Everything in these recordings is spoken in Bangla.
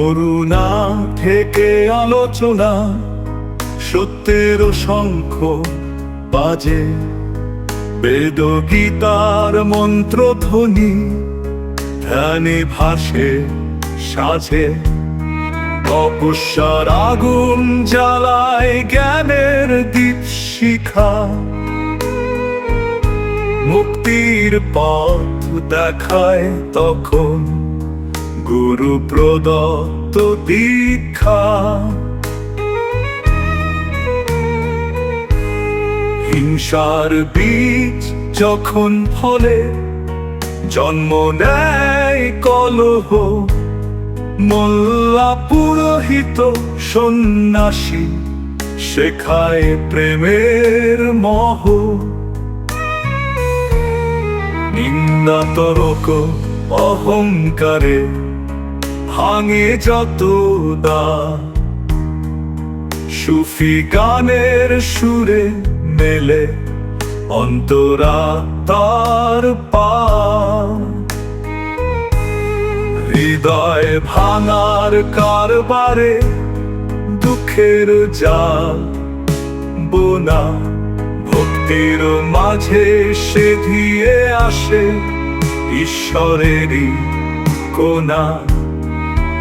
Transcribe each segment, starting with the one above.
করুণা থেকে আলোচনা সত্যের শঙ্খ বাজে। বেদ গীতার মন্ত্রধ্বনি, ধ্যানে ভাসে, সাজে। তপস্যার আগুন জ্বালায় জ্ঞানের দীপ শিখা। মুক্তির পথ দেখায় তখন গুরু প্রদত্ত দীক্ষা। হিংসার বীজ যখন ফলে, জন্ম নেয় কলহ। মোল্লা পুরোহিত সন্ন্যাসী শেখায় প্রেমের মহ। নিন্দা তরক অহংকারে ভাঙে যত দা সুফি গানের সুরে মেলে অন্তরা তার পা। হৃদয় ভাঙার কারবারে দুঃখের জাল। বোনা ভক্তির মাঝে সে ধীয়ে আসে ঈশ্বরেরই কোনা।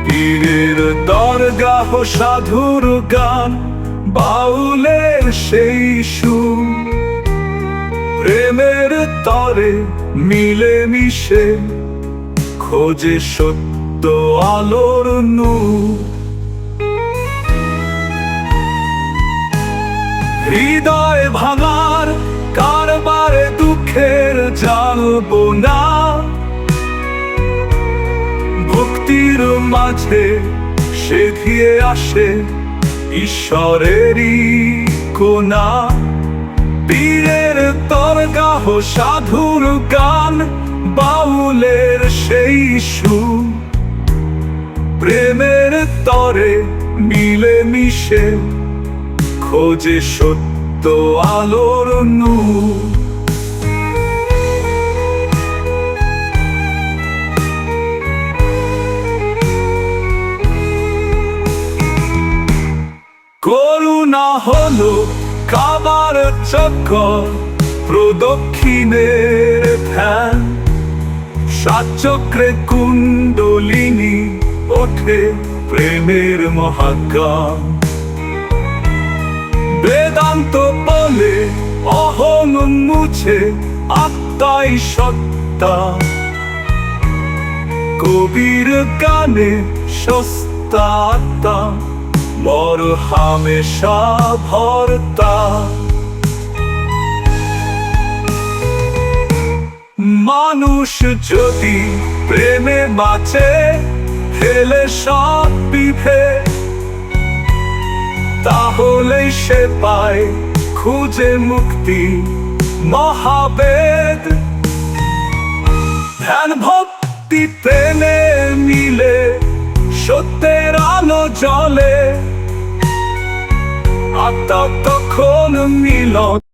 পীরের দরগাহ সাধুর গান, বাউলের সেই সুর। প্রেমের তরে মিলে মিশে খোঁজে সত্য আলোর নূর। মাঝে সে ধীয়ে আসে ঈশ্বরেরই কোনা। পীরের তরগাহ সাধুর গান, বাউলের সেই সুর প্রেমের তরে মিলে মিশে খোঁজে সত্য আলোর নূর। চক্কর প্রদক্ষিণের ধ্যান সাতচক্রে কুণ্ডলিনী ওঠে প্রেমের মহাগান। বেদান্ত বলে অহং মুছে আত্মাই সত্তা। কবির গানে সস্তা আত্মা মর হামেশা ভরতা। মানুষ যদি প্রেমে বাঁচে, ফেলে সব বিভেদ তাহলে সে পায় খুঁজে মুক্তি মহাবেদ। ধ্যান, ভক্তি, প্রেমে মিলে, সত্যের আলো জলে আত্মা তখন মিলন।